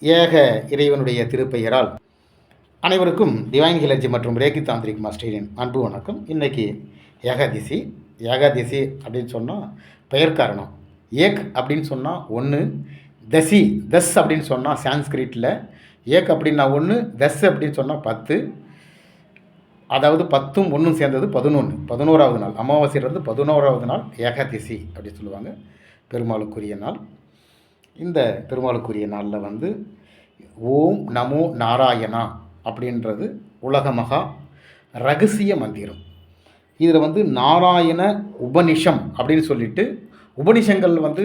ஏக இறைவனுடைய திருப்பெயரால் அனைவருக்கும் டிவைன் ஹிலர்ஜி மற்றும் ரேகி தாந்திரிக் மாஸ்டரின் அன்பு வணக்கம். இன்றைக்கி ஏகாதிசி ஏகாதிசி அப்படின்னு சொன்னால் பெயர் காரணம். ஏக் அப்படின்னு சொன்னால் ஒன்று தசி தஸ் அப்படின்னு சொன்னால் சான்ஸ்கிரிட்டில் ஏக் அப்படின்னா ஒன்று தஸ் அப்படின்னு சொன்னால் பத்து. அதாவது பத்தும் ஒன்றும் சேர்ந்தது பதினொன்று பதினோராவது நாள். அமாவாசையிலிருந்து பதினோராவது நாள் ஏகாதசி அப்படின்னு சொல்லுவாங்க. பெருமாளுக்குரிய நாள். இந்த பெருமாளுக்குரிய நாளில் வந்து ஓம் நமோ நாராயணா அப்படின்றது உலக மகா ரகசிய மந்திரம். இதில் வந்து நாராயண உபனிஷம் அப்படின்னு சொல்லிட்டு உபனிஷங்கள் வந்து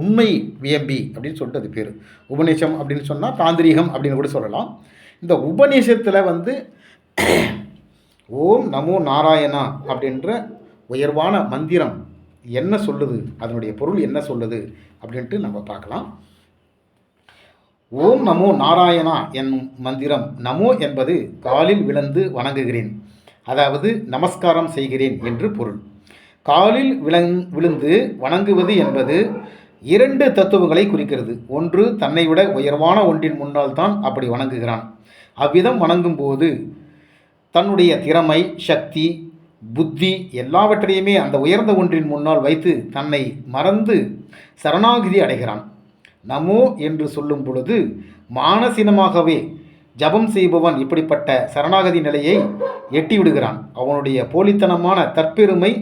உண்மை வியம்பி அப்படின்னு சொல்லிட்டு அது பேர். உபநிஷம் அப்படின்னு சொன்னால் தாந்திரீகம் அப்படின்னு கூட சொல்லலாம். இந்த உபநிஷத்தில் வந்து ஓம் நமோ நாராயணா அப்படின்ற உயர்வான மந்திரம் என்ன சொல்லுது? அதனுடைய பொருள் என்ன சொல்லுது? அப்படின்ட்டு நம்ம பார்க்கலாம். ஓம் நமோ நாராயணா என்னும் மந்திரம். நமோ என்பது காலில் விழுந்து வணங்குகிறேன். அதாவது நமஸ்காரம் செய்கிறேன் என்று பொருள். காலில் விளங் விழுந்து வணங்குவது என்பது இரண்டு தத்துவங்களை குறிக்கிறது. ஒன்று தன்னை விட உயர்வான ஒன்றின் முன்னால் தான் அப்படி வணங்குகிறான். அவ்விதம் வணங்கும்போது தன்னுடைய திறமை சக்தி புத்தி எல்லாவற்றையுமே அந்த உயர்ந்த ஒன்றின் முன்னால் வைத்து தன்னை மறந்து சரணாகிதி அடைகிறான். நமோ என்று சொல்லும் பொழுது மானசீனமாகவே ஜபம் செய்பவன் இப்படிப்பட்ட சரணாகதி நிலையை எட்டிவிடுகிறான். அவனுடைய போலித்தனமான தற்பெருமை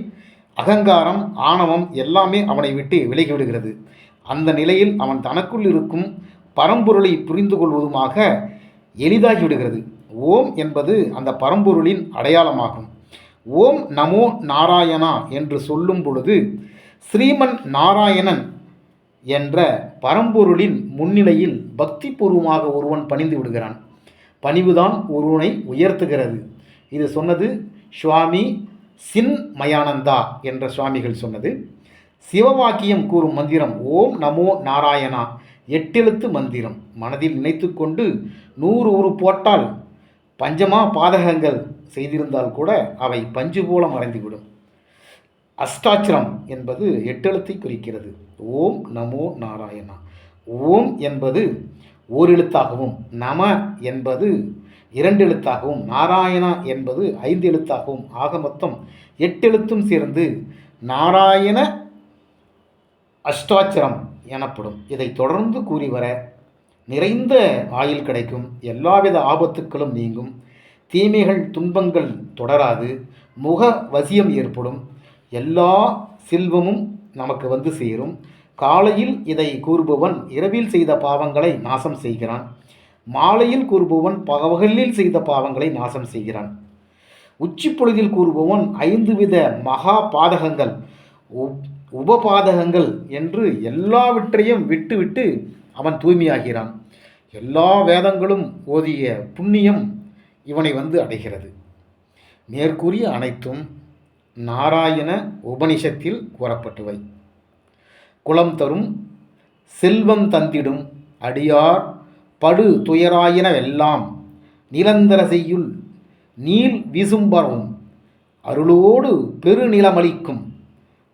அகங்காரம் ஆணவம் எல்லாமே அவனை விட்டு விலகி விடுகிறது அந்த நிலையில் அவன் தனக்குள் இருக்கும் பரம்பொருளை புரிந்து கொள்வதுமாக எளிதாகிவிடுகிறது. ஓம் என்பது அந்த பரம்பொருளின் அடையாளமாகும். ஓம் நமோ நாராயணா என்று சொல்லும் பொழுது ஸ்ரீமன் நாராயணன் என்ற பரம்பொருளின் முன்னிலையில் பக்தி பூர்வமாக ஒருவன் பணிந்து விடுகிறான். பணிவுதான் ஒருவனை உயர்த்துகிறது. இது சொன்னது சுவாமி சின் மயானந்தா என்ற சுவாமிகள் சொன்னது. சிவவாக்கியம் கூறும் மந்திரம் ஓம் நமோ நாராயணா எட்டெழுத்து மந்திரம். மனதில் நினைத்துக்கொண்டு நூறு உரு போட்டால் பஞ்சமா பாதகங்கள் செய்திருந்தால் கூட அவை பஞ்சு போல மறைந்துவிடும். அஷ்டாட்சரம் என்பது எட்டெழுத்தை குறிக்கிறது. ஓம் நமோ நாராயணா. ஓம் என்பது ஓர் எழுத்தாகவும் நம என்பது இரண்டு எழுத்தாகவும் நாராயணா என்பது ஐந்து எழுத்தாகவும் ஆக மொத்தம் எட்டெழுத்தும் சேர்ந்து நாராயண அஷ்டாச்சரம் எனப்படும். இதை தொடர்ந்து கூறி வர நிறைந்த ஆயுள் கிடைக்கும். எல்லாவித ஆபத்துக்களும் நீங்கும். தீமைகள் துன்பங்கள் தொடராது. முக வசியம் ஏற்படும். எல்லா செல்வமும் நமக்கு வந்து சேரும். காலையில் இதை கூறுபவன் இரவில் செய்த பாவங்களை நாசம் செய்கிறான். மாலையில் கூறுபவன் பகவகலில் செய்த பாவங்களை நாசம் செய்கிறான். உச்சி பொழுதில் கூறுபவன் ஐந்து வித மகா பாதகங்கள் உப்- உபபாதகங்கள் என்று எல்லாவற்றையும் விட்டுவிட்டு அவன் தூய்மையாகிறான். எல்லா வேதங்களும் ஓதிய புண்ணியம் இவனை வந்து அடைகிறது. மேற்கூறிய அனைத்தும் நாராயண உபனிஷத்தில் கூறப்பட்டுவை. குலம் தரும் செல்வம் தந்திடும் அடியார் படு துயராயினவெல்லாம் நிரந்தர செய்யுள் நீள் விசும்பரவும் அருளோடு பெருநிலமளிக்கும்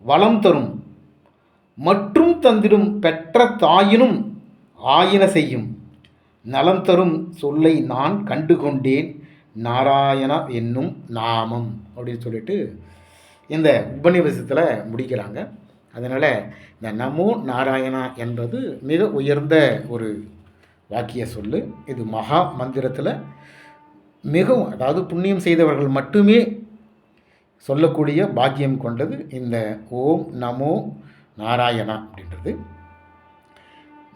வளம் தரும் மற்றும் தந்திடும் பெற்ற தாயினும் ஆயின செய்யும். நலம் தரும் சொல்லை நான் கண்டு கொண்டேன் நாராயணா என்னும் நாமம் அப்படின்னு சொல்லிட்டு இந்த உபநிவசத்தில் முடிக்கிறாங்க. அதனால் இந்த நமோ நாராயணா என்பது மிக உயர்ந்த ஒரு வாக்கிய சொல்லு. இது மகா மந்திரத்தில் மிகவும் அதாவது புண்ணியம் செய்தவர்கள் மட்டுமே சொல்லக்கூடிய பாக்கியம் கொண்டது இந்த ஓம் நமோ நாராயணா அப்படின்றது.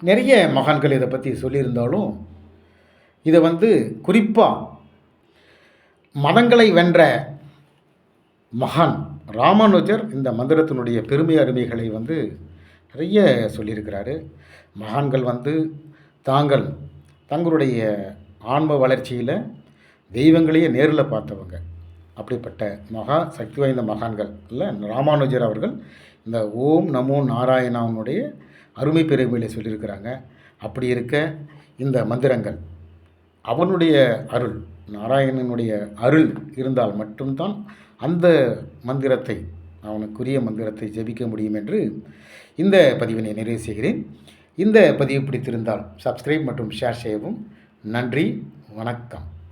நிறைய மகான்கள் இதை பற்றி சொல்லியிருந்தாலும் இதை வந்து குறிப்பாக மதங்களை வென்ற மகான் ராமானுஜர் இந்த மந்திரத்தினுடைய பெருமை அருமைகளை வந்து நிறைய சொல்லியிருக்கிறாரு. மகான்கள் வந்து தாங்கள் தங்களுடைய ஆன்ம வளர்ச்சியில் தெய்வங்களையே நேரில் பார்த்தவங்க. அப்படிப்பட்ட மகா சக்தி வாய்ந்த மகான்கள் இல்லை ராமானுஜர் அவர்கள் இந்த ஓம் நமோ நாராயணாவுனுடைய அருமை பெருமையில சொல்லியிருக்கிறாங்க. அப்படி இருக்க இந்த மந்திரங்கள் அவனுடைய அருள் நாராயணனுடைய அருள் இருந்தால் மட்டும்தான் அந்த மந்திரத்தை அவனுக்குரிய மந்திரத்தை ஜபிக்க முடியும் என்று இந்த பதிவினை நிறைவு செய்கிறேன். இந்த பதிவு பிடித்திருந்தால் சப்ஸ்கிரைப் மற்றும் ஷேர் செய்யவும் நன்றி வணக்கம்.